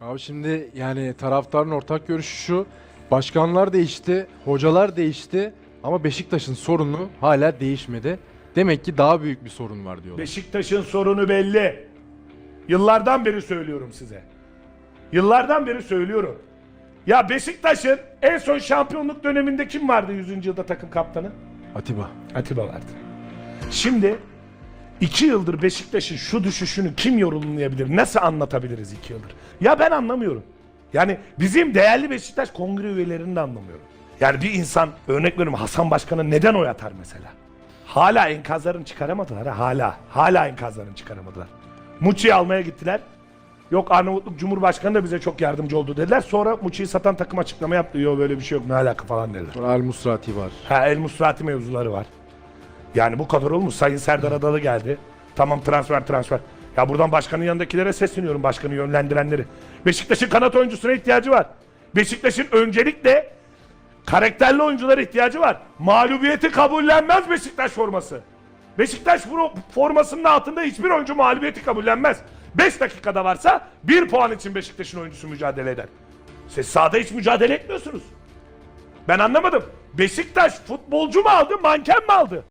Abi şimdi yani taraftarın ortak görüşü şu. Başkanlar değişti, hocalar değişti ama Beşiktaş'ın sorunu hala değişmedi. Demek ki daha büyük bir sorun var diyorlar. Beşiktaş'ın sorunu belli. Yıllardan beri söylüyorum size. Yıllardan beri söylüyorum. Ya Beşiktaş'ın en son şampiyonluk döneminde kim vardı 100. yılda takım kaptanı? Atiba. Atiba vardı. Şimdi iki yıldır Beşiktaş'ın şu düşüşünü kim yorumlayabilir? Nasıl anlatabiliriz iki yıldır? Ya ben anlamıyorum. Yani bizim değerli Beşiktaş kongre üyelerini de anlamıyorum. Yani bir insan örnek veriyorum Hasan Başkan'a neden oy atar mesela? Hala enkazlarını çıkaramadılar ha hala. Hala enkazlarını çıkaramadılar. Muçi'yi almaya gittiler. Yok Arnavutluk Cumhurbaşkanı da bize çok yardımcı oldu dediler. Sonra Muçi'yi satan takım açıklama yaptı. Yok böyle bir şey yok ne alaka falan dediler. Sonra El Musrati var. Ha El Musrati mevzuları var. Yani bu kadar olmuş. Sayın Serdar Adalı geldi. Tamam transfer transfer. Ya buradan başkanın yanındakilere sesleniyorum başkanı yönlendirenleri. Beşiktaş'ın kanat oyuncusuna ihtiyacı var. Beşiktaş'ın öncelikle karakterli oyunculara ihtiyacı var. Mağlubiyeti kabullenmez Beşiktaş forması. Beşiktaş formasının altında hiçbir oyuncu mağlubiyeti kabullenmez. 5 dakikada varsa 1 puan için Beşiktaş'ın oyuncusu mücadele eder. Siz sahada hiç mücadele etmiyorsunuz. Ben anlamadım. Beşiktaş futbolcu mu aldı, manken mi aldı?